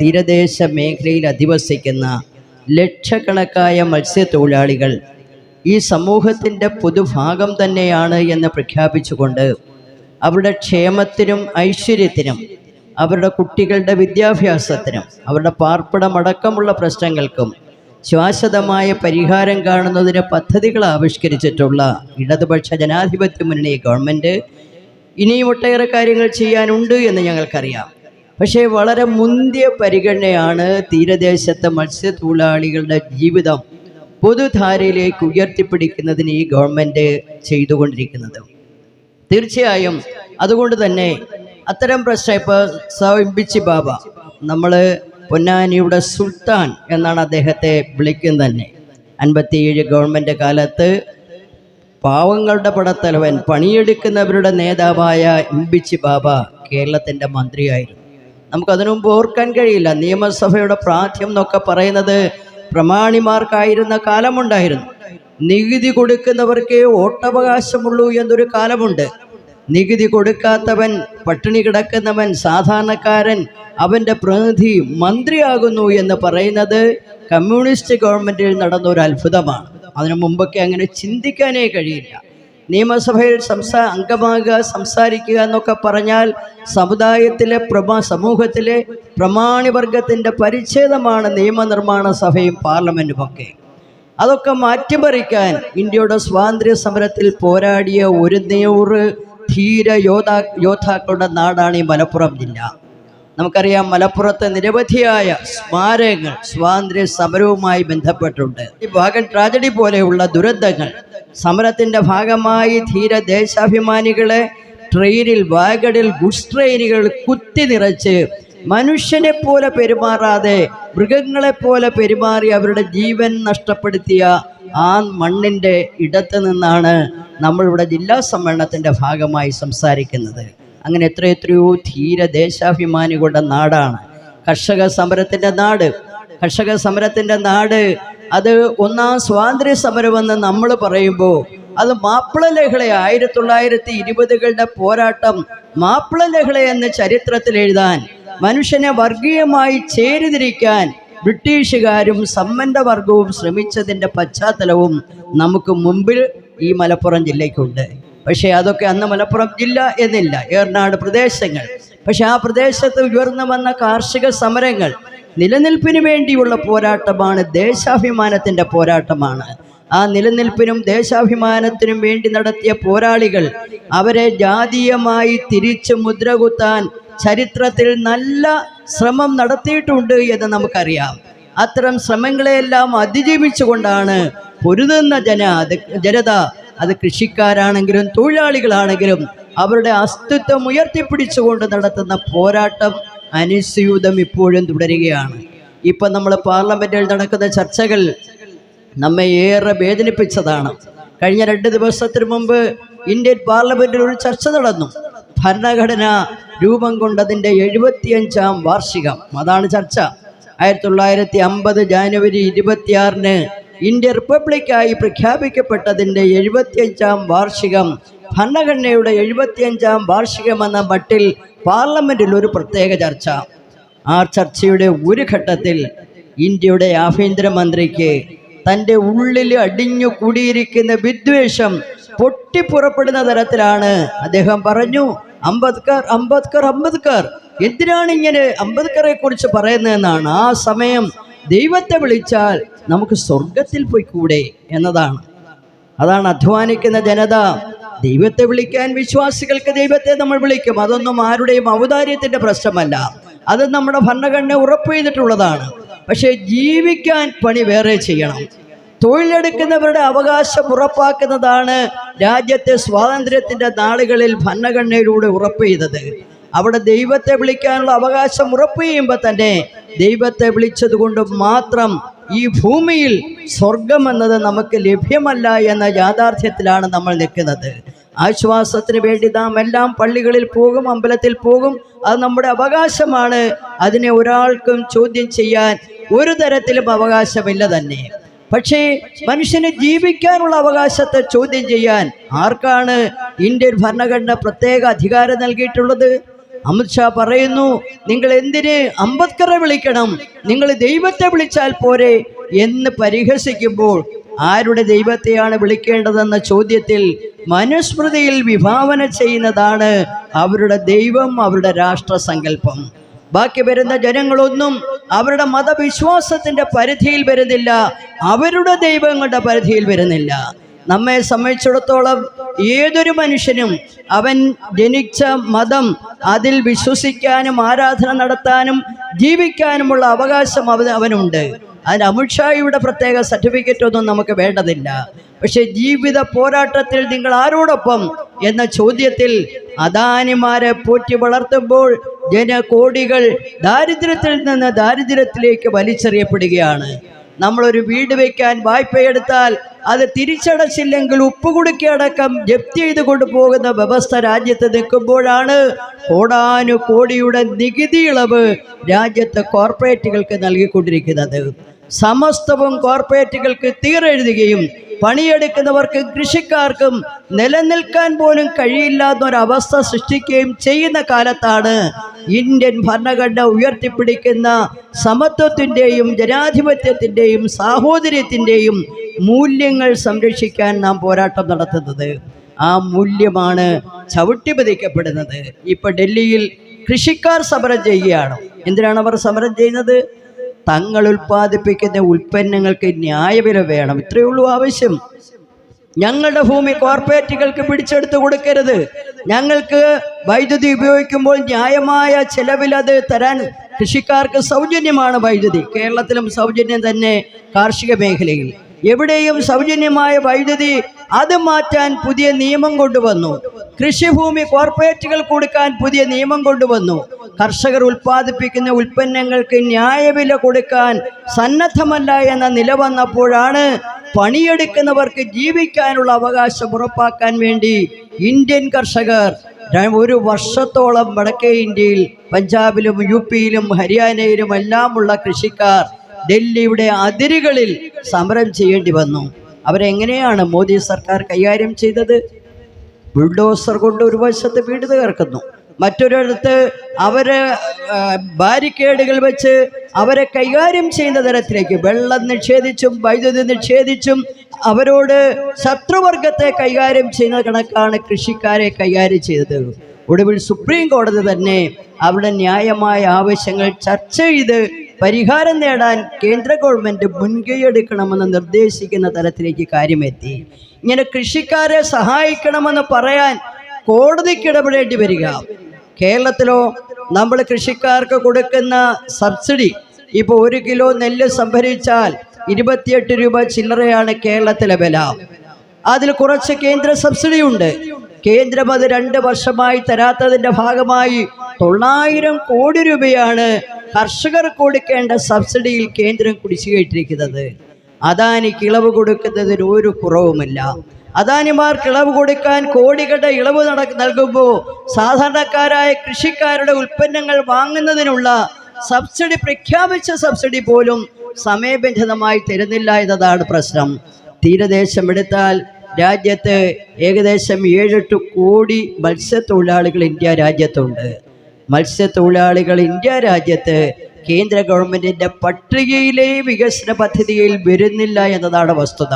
തീരദേശ മേഖലയിൽ അധിവസിക്കുന്ന ലക്ഷക്കണക്കായ മത്സ്യത്തൊഴിലാളികൾ ഈ സമൂഹത്തിന്റെ പൊതുഭാഗം തന്നെയാണ് എന്ന് പ്രഖ്യാപിച്ചുകൊണ്ട് അവരുടെ ക്ഷേമത്തിനും ഐശ്വര്യത്തിനും അവരുടെ കുട്ടികളുടെ വിദ്യാഭ്യാസത്തിനും അവരുടെ പാർപ്പിടമടക്കമുള്ള പ്രശ്നങ്ങൾക്കും ശാശ്വതമായ പരിഹാരം കാണുന്നതിന് പദ്ധതികൾ ആവിഷ്കരിച്ചിട്ടുള്ള ഇടതുപക്ഷ ജനാധിപത്യ മുന്നണി ഗവൺമെന്റ് ഇനിയും ഒട്ടേറെ കാര്യങ്ങൾ ചെയ്യാനുണ്ട് എന്ന് ഞങ്ങൾക്കറിയാം. പക്ഷേ വളരെ മുന്തിയ പരിഗണനയാണ് തീരദേശത്തെ മത്സ്യത്തൊഴിലാളികളുടെ ജീവിതം പൊതുധാരയിലേക്ക് ഉയർത്തിപ്പിടിക്കുന്നതിന് ഈ ഗവൺമെന്റ് ചെയ്തുകൊണ്ടിരിക്കുന്നത്. തീർച്ചയായും അതുകൊണ്ട് തന്നെ അത്തരം പ്രശ്നം ഇപ്പോൾ സൗബിച്ചി ബാബ നമ്മൾ പൊന്നാനിയുടെ സുൽത്താൻ എന്നാണ് അദ്ദേഹത്തെ വിളിക്കുന്നത് തന്നെ. അൻപത്തിയേഴ് ഗവൺമെന്റ് കാലത്ത് പാവങ്ങളുടെ പടത്തലവൻ പണിയെടുക്കുന്നവരുടെ നേതാവായ ഇമ്പിച്ചി ബാബ കേരളത്തിന്റെ മന്ത്രിയായിരുന്നു. നമുക്കതിനു മുമ്പ് ഓർക്കാൻ കഴിയില്ല. നിയമസഭയുടെ പ്രാധ്യം എന്നൊക്കെ പറയുന്നത് പ്രമാണിമാർക്കായിരുന്ന കാലമുണ്ടായിരുന്നു. നികുതി കൊടുക്കുന്നവർക്ക് വോട്ടവകാശമുള്ളൂ എന്നൊരു കാലമുണ്ട്. നികുതി കൊടുക്കാത്തവൻ പട്ടിണി കിടക്കുന്നവൻ സാധാരണക്കാരൻ അവന്റെ പ്രതിനിധി മന്ത്രിയാകുന്നു എന്ന് പറയുന്നത് കമ്മ്യൂണിസ്റ്റ് ഗവൺമെന്റിൽ നടന്ന ഒരു അത്ഭുതമാണ് അതിനു മുമ്പൊക്കെ അങ്ങനെ ചിന്തിക്കാനേ കഴിയില്ല. നിയമസഭയിൽ സംസാ അംഗമാകുക സംസാരിക്കുക എന്നൊക്കെ പറഞ്ഞാൽ സമുദായത്തിലെ പ്രമാ സമൂഹത്തിലെ പ്രമാണിവർഗത്തിന്റെ പരിച്ഛേദമാണ് നിയമനിർമ്മാണ സഭയും പാർലമെന്റുമൊക്കെ. അതൊക്കെ മാറ്റിമറിക്കാൻ ഇന്ത്യയുടെ സ്വാതന്ത്ര്യ സമരത്തിൽ പോരാടിയ ഒരു നൂറ് ധീര യോദ്ധാ യോദ്ധാക്കളുടെ നാടാണ് ഈ മലപ്പുറം ജില്ല. നമുക്കറിയാം മലപ്പുറത്ത് നിരവധിയായ സ്മാരകങ്ങൾ സ്വാതന്ത്ര്യ സമരവുമായി ബന്ധപ്പെട്ടുണ്ട് ഈ വാഗൻ ട്രാജഡി പോലെയുള്ള ദുരന്തങ്ങൾ സമരത്തിന്റെ ഭാഗമായി ധീര ദേശാഭിമാനികളെ ട്രെയിനിൽ വാഗഡിൽ ഗുഡ്സ് ട്രെയിനുകൾ കുത്തി നിറച്ച് മനുഷ്യനെ പോലെ പെരുമാറാതെ മൃഗങ്ങളെ പോലെ പെരുമാറി അവരുടെ ജീവൻ നഷ്ടപ്പെടുത്തിയ ആ മണ്ണിന്റെ ഇടത്ത് നിന്നാണ് നമ്മളിവിടെ ജില്ലാ സമ്മേളനത്തിന്റെ ഭാഗമായി സംസാരിക്കുന്നത്. അങ്ങനെ എത്രയെത്രയോ ധീര ദേശാഭിമാനികളുടെ നാടാണ്. കർഷക സമരത്തിന്റെ നാട് കർഷക സമരത്തിന്റെ നാട് അത് ഒന്നാം സ്വാതന്ത്ര്യ സമരമെന്ന് നമ്മൾ പറയുമ്പോൾ അത് മാപ്പിള ലഹള ആയിരത്തി തൊള്ളായിരത്തി ഇരുപതുകളുടെ പോരാട്ടം മാപ്പിള ലഹള എന്ന ചരിത്രത്തിൽ എഴുതാൻ മനുഷ്യനെ വർഗീയമായി ചേരിതിരിക്കാൻ ബ്രിട്ടീഷുകാരും സമ്പന്നവർഗവും ശ്രമിച്ചതിന്റെ പശ്ചാത്തലവും നമുക്ക് മുമ്പിൽ ഈ മലപ്പുറം ജില്ലയ്ക്കുണ്ട്. പക്ഷേ അതൊക്കെ അന്ന് മലപ്പുറം ജില്ല എന്നില്ല ഏർനാട് പ്രദേശങ്ങൾ. പക്ഷെ ആ പ്രദേശത്ത് ഉയർന്നു വന്ന കാർഷിക സമരങ്ങൾ നിലനിൽപ്പിന് വേണ്ടിയുള്ള പോരാട്ടമാണ് ദേശാഭിമാനത്തിന്റെ പോരാട്ടമാണ്. ആ നിലനിൽപ്പിനും ദേശാഭിമാനത്തിനും വേണ്ടി നടത്തിയ പോരാളികൾ അവരെ ജാതീയമായി തിരിച്ച് മുദ്രകുത്താൻ ചരിത്രത്തിൽ നല്ല ശ്രമം നടത്തിയിട്ടുണ്ട് എന്ന് നമുക്കറിയാം. അത്തരം ശ്രമങ്ങളെയെല്ലാം അതിജീവിച്ചുകൊണ്ടാണ് പൊരുതുന്ന ജന അത് ജനത അത് കൃഷിക്കാരാണെങ്കിലും തൊഴിലാളികളാണെങ്കിലും അവരുടെ അസ്തിത്വം ഉയർത്തിപ്പിടിച്ചുകൊണ്ട് നടത്തുന്ന പോരാട്ടം അനുസ്യൂതം ഇപ്പോഴും തുടരുകയാണ്. ഇപ്പം നമ്മൾ പാർലമെന്റിൽ നടക്കുന്ന ചർച്ചകൾ നമ്മെ ഏറെ വേദനിപ്പിച്ചതാണ്. കഴിഞ്ഞ രണ്ട് ദിവസത്തിന് മുമ്പ് ഇന്ത്യൻ പാർലമെന്റിൽ ഒരു ചർച്ച നടന്നു. ഭരണഘടന രൂപം കൊണ്ടതിന്റെ എഴുപത്തിയഞ്ചാം വാർഷികം. അതാണ് ചർച്ച. ആയിരത്തി തൊള്ളായിരത്തി അമ്പത് ജാനുവരി ഇരുപത്തിയാറിന് ഇന്ത്യ റിപ്പബ്ലിക്കായി പ്രഖ്യാപിക്കപ്പെട്ടതിന്റെ എഴുപത്തിയഞ്ചാം വാർഷികം ഭരണഘടനയുടെ എഴുപത്തിയഞ്ചാം വാർഷികമെന്ന മട്ടിൽ പാർലമെന്റിൽ ഒരു പ്രത്യേക ചർച്ച. ആ ചർച്ചയുടെ ഒരു ഘട്ടത്തിൽ ഇന്ത്യയുടെ ആഭ്യന്തരമന്ത്രിക്ക് തന്റെ ഉള്ളിൽ അടിഞ്ഞു കൂടിയിരിക്കുന്ന വിദ്വേഷം പൊട്ടിപ്പുറപ്പെടുന്ന തരത്തിലാണ് അദ്ദേഹം പറഞ്ഞു അംബേദ്കർ അംബേദ്കർ അംബേദ്കർ എന്തിനാണ് ഇങ്ങനെ അംബേദ്കറെ കുറിച്ച് പറയുന്നതെന്നാണ്? ആ സമയം ദൈവത്തെ വിളിച്ചാൽ നമുക്ക് സ്വർഗത്തിൽ പോയി കൂടെ എന്നതാണ്. അതാണ് അധ്വാനിക്കുന്ന ജനത ദൈവത്തെ വിളിക്കാൻ വിശ്വാസികൾക്ക് ദൈവത്തെ നമ്മൾ വിളിക്കും. അതൊന്നും ആരുടെയും ഔദാര്യത്തിന്റെ പ്രശ്നമല്ല. അത് നമ്മുടെ ഭരണഘടന ഉറപ്പ് ചെയ്തിട്ടുള്ളതാണ് പക്ഷേ ജീവിക്കാൻ പണി വേറെ ചെയ്യണം. തൊഴിലെടുക്കുന്നവരുടെ അവകാശം ഉറപ്പാക്കുന്നതാണ് രാജ്യത്തെ സ്വാതന്ത്ര്യത്തിന്റെ നാളുകളിൽ ഭരണഘടനയിലൂടെ ഉറപ്പ് ചെയ്തത് അവിടെ ദൈവത്തെ വിളിക്കാനുള്ള അവകാശം ഉറപ്പ് ചെയ്യുമ്പോൾ തന്നെ ദൈവത്തെ വിളിച്ചത് കൊണ്ട് മാത്രം ഈ ഭൂമിയിൽ സ്വർഗം എന്നത് നമുക്ക് ലഭ്യമല്ല എന്ന യാഥാർത്ഥ്യത്തിലാണ് നമ്മൾ നിൽക്കുന്നത്. ആശ്വാസത്തിന് വേണ്ടി നാം എല്ലാം പള്ളികളിൽ പോകും അമ്പലത്തിൽ പോകും. അത് നമ്മുടെ അവകാശമാണ്. അതിനെ ഒരാൾക്കും ചോദ്യം ചെയ്യാൻ ഒരു തരത്തിലും അവകാശമില്ല തന്നെ. പക്ഷേ മനുഷ്യന് ജീവിക്കാനുള്ള അവകാശത്തെ ചോദ്യം ചെയ്യാൻ ആർക്കാണ് ഇന്ത്യൻ ഭരണഘടന പ്രത്യേക അധികാരം നൽകിയിട്ടുള്ളത്? അമിത്ഷാ പറയുന്നു നിങ്ങൾ എന്തിന് അംബേദ്കറെ വിളിക്കണം? നിങ്ങൾ ദൈവത്തെ വിളിച്ചാൽ പോരെ? എന്ന് പരിഹസിക്കുമ്പോൾ ആരുടെ ദൈവത്തെയാണ് വിളിക്കേണ്ടതെന്ന ചോദ്യത്തിൽ മനുസ്മൃതിയിൽ വിഭാവന ചെയ്യുന്നതാണ് അവരുടെ ദൈവം അവരുടെ രാഷ്ട്രസങ്കല്പം. ബാക്കി വരുന്ന ജനങ്ങളൊന്നും അവരുടെ മതവിശ്വാസത്തിന്റെ പരിധിയിൽ വരുന്നില്ല അവരുടെ ദൈവങ്ങളുടെ പരിധിയിൽ വരുന്നില്ല. നമ്മെ സംബന്ധിച്ചിടത്തോളം ഏതൊരു മനുഷ്യനും അവൻ ജനിച്ച മതം അതിൽ വിശ്വസിക്കാനും ആരാധന നടത്താനും ജീവിക്കാനുമുള്ള അവകാശം അവന് അവനുണ്ട്. അതിന് അമിത്ഷായുടെ പ്രത്യേക സർട്ടിഫിക്കറ്റ് ഒന്നും നമുക്ക് വേണ്ടതില്ല. പക്ഷെ ജീവിത പോരാട്ടത്തിൽ നിങ്ങൾ ആരോടൊപ്പം എന്ന ചോദ്യത്തിൽ അദാനിമാരെ പോറ്റി വളർത്തുമ്പോൾ ജനകോടികൾ ദാരിദ്ര്യത്തിൽ നിന്ന് ദാരിദ്ര്യത്തിലേക്ക് വലിച്ചെറിയപ്പെടുകയാണ്. നമ്മളൊരു വീട് വയ്ക്കാൻ വായ്പയെടുത്താൽ അത് തിരിച്ചടച്ചില്ലെങ്കിൽ ഉപ്പുകുടുക്കിയടക്കം ജപ്തി ചെയ്ത് കൊണ്ടുപോകുന്ന വ്യവസ്ഥ രാജ്യത്ത് നിൽക്കുമ്പോഴാണ് കോടാനു കോടിയുടെ നികുതി ഇളവ് രാജ്യത്തെ കോർപ്പറേറ്റുകൾക്ക് നൽകിക്കൊണ്ടിരിക്കുന്നത്. സമസ്തവും കോർപ്പറേറ്റുകൾക്ക് തീരെഴുതുകയും പണിയെടുക്കുന്നവർക്കും കൃഷിക്കാർക്കും നിലനിൽക്കാൻ പോലും കഴിയില്ലാത്ത ഒരവസ്ഥ സൃഷ്ടിക്കുകയും ചെയ്യുന്ന കാലത്താണ് ഇന്ത്യൻ ഭരണഘടന ഉയർത്തിപ്പിടിക്കുന്ന സമത്വത്തിന്റെയും ജനാധിപത്യത്തിന്റെയും സാഹോദര്യത്തിന്റെയും മൂല്യങ്ങൾ സംരക്ഷിക്കാൻ നാം പോരാട്ടം നടത്തുന്നത്. ആ മൂല്യമാണ് ചവിട്ടി പതിക്കപ്പെടുന്നത് ഇപ്പൊ ഡൽഹിയിൽ കൃഷിക്കാർ സമരം ചെയ്യുകയാണ്. എന്തിനാണ് അവർ സമരം ചെയ്യുന്നത്? തങ്ങൾ ഉൽപ്പാദിപ്പിക്കുന്ന ഉൽപ്പന്നങ്ങൾക്ക് ന്യായവില വേണം. ഇത്രയേ ഉള്ളൂ ആവശ്യം. ഞങ്ങളുടെ ഭൂമി കോർപ്പറേറ്റുകൾക്ക് പിടിച്ചെടുത്ത് കൊടുക്കരുത്. ഞങ്ങൾക്ക് വൈദ്യുതി ഉപയോഗിക്കുമ്പോൾ ന്യായമായ ചെലവിൽ അത് തരാൻ കൃഷിക്കാർക്ക് സൗജന്യമാണ് വൈദ്യുതി. കേരളത്തിലും സൗജന്യം തന്നെ കാർഷിക മേഖലയിൽ. എവിടെയും സൗജന്യമായ വൈദ്യുതി അത് മാറ്റാൻ പുതിയ നിയമം കൊണ്ടുവന്നു. കൃഷിഭൂമി കോർപ്പറേറ്റുകൾ കൊടുക്കാൻ പുതിയ നിയമം കൊണ്ടുവന്നു. കർഷകർ ഉൽപ്പാദിപ്പിക്കുന്ന ഉൽപ്പന്നങ്ങൾക്ക് ന്യായവില കൊടുക്കാൻ സന്നദ്ധമല്ല എന്ന നില വന്നപ്പോഴാണ് പണിയെടുക്കുന്നവർക്ക് ജീവിക്കാനുള്ള അവകാശം ഉറപ്പാക്കാൻ വേണ്ടി ഇന്ത്യൻ കർഷകർ ഒരു വർഷത്തോളം വടക്കേ ഇന്ത്യയിൽ പഞ്ചാബിലും യു പിയിലും ഹരിയാനയിലും എല്ലാമുള്ള കൃഷിക്കാർ ഡൽഹിയുടെ അതിരുകളിൽ സമരം ചെയ്യേണ്ടി വന്നു. അവരെങ്ങനെയാണ് മോദി സർക്കാർ കൈകാര്യം ചെയ്തത്? ബുൾഡോസർ കൊണ്ട് ഒരു വശത്ത് വീട് തകർക്കുന്നു. മറ്റൊരിടത്ത് അവരെ ബാരിക്കേഡുകൾ വെച്ച് അവരെ കൈകാര്യം ചെയ്യുന്ന തരത്തിലേക്ക് വെള്ളം നിഷേധിച്ചും വൈദ്യുതി നിഷേധിച്ചും അവരോട് ശത്രുവർഗത്തെ കൈകാര്യം ചെയ്യുന്ന കണക്കാണ് കൃഷിക്കാരെ കൈകാര്യം ചെയ്തത്. ഒടുവിൽ സുപ്രീം കോടതി തന്നെ അവരുടെ ന്യായമായ ആവശ്യങ്ങൾ ചർച്ച ചെയ്ത് പരിഹാരം നേടാൻ കേന്ദ്ര ഗവൺമെന്റ് മുൻകൈയെടുക്കണമെന്ന് നിർദ്ദേശിക്കുന്ന തലത്തിലേക്ക് കാര്യമെത്തി. ഇങ്ങനെ കൃഷിക്കാരെ സഹായിക്കണമെന്ന് പറയാൻ കോടതിക്ക് ഇടപെടേണ്ടി വരിക. കേരളത്തിലോ നമ്മൾ കൃഷിക്കാർക്ക് കൊടുക്കുന്ന സബ്സിഡി ഇപ്പോൾ ഒരു കിലോ നെല്ല് സംഭരിച്ചാൽ ഇരുപത്തിയെട്ട് രൂപ ചില്ലറയാണ് കേരളത്തിലെ വില. അതിൽ കുറച്ച് കേന്ദ്ര സബ്സിഡി ഉണ്ട്. കേന്ദ്രം അത് രണ്ട് വർഷമായി തരാത്തതിന്റെ ഭാഗമായി തൊള്ളായിരം കോടി രൂപയാണ് കർഷകർക്ക് കൊടുക്കേണ്ട സബ്സിഡിയിൽ കേന്ദ്രം കുടിശ്ശികയിട്ടിരിക്കുന്നത്. അദാനിക്ക് ഇളവ് കൊടുക്കുന്നതിന് ഒരു കുറവുമില്ല. അദാനിമാർക്ക് ഇളവ് കൊടുക്കാൻ കോടികളുടെ ഇളവ് നട നൽകുമ്പോൾ സാധാരണക്കാരായ കൃഷിക്കാരുടെ ഉൽപ്പന്നങ്ങൾ വാങ്ങുന്നതിനുള്ള സബ്സിഡി പ്രഖ്യാപിച്ച സബ്സിഡി പോലും സമയബന്ധിതമായി തരുന്നില്ല എന്നതാണ് പ്രശ്നം. തീരദേശം എടുത്താൽ രാജ്യത്ത് ഏകദേശം ഏഴെട്ട് കോടി മത്സ്യത്തൊഴിലാളികൾ ഇന്ത്യ രാജ്യത്തുണ്ട്. മത്സ്യത്തൊഴിലാളികൾ ഇന്ത്യ രാജ്യത്ത് കേന്ദ്ര ഗവൺമെന്റിന്റെ പട്ടികയിലെ വികസന പദ്ധതിയിൽ വരുന്നില്ല എന്നതാണ് വസ്തുത.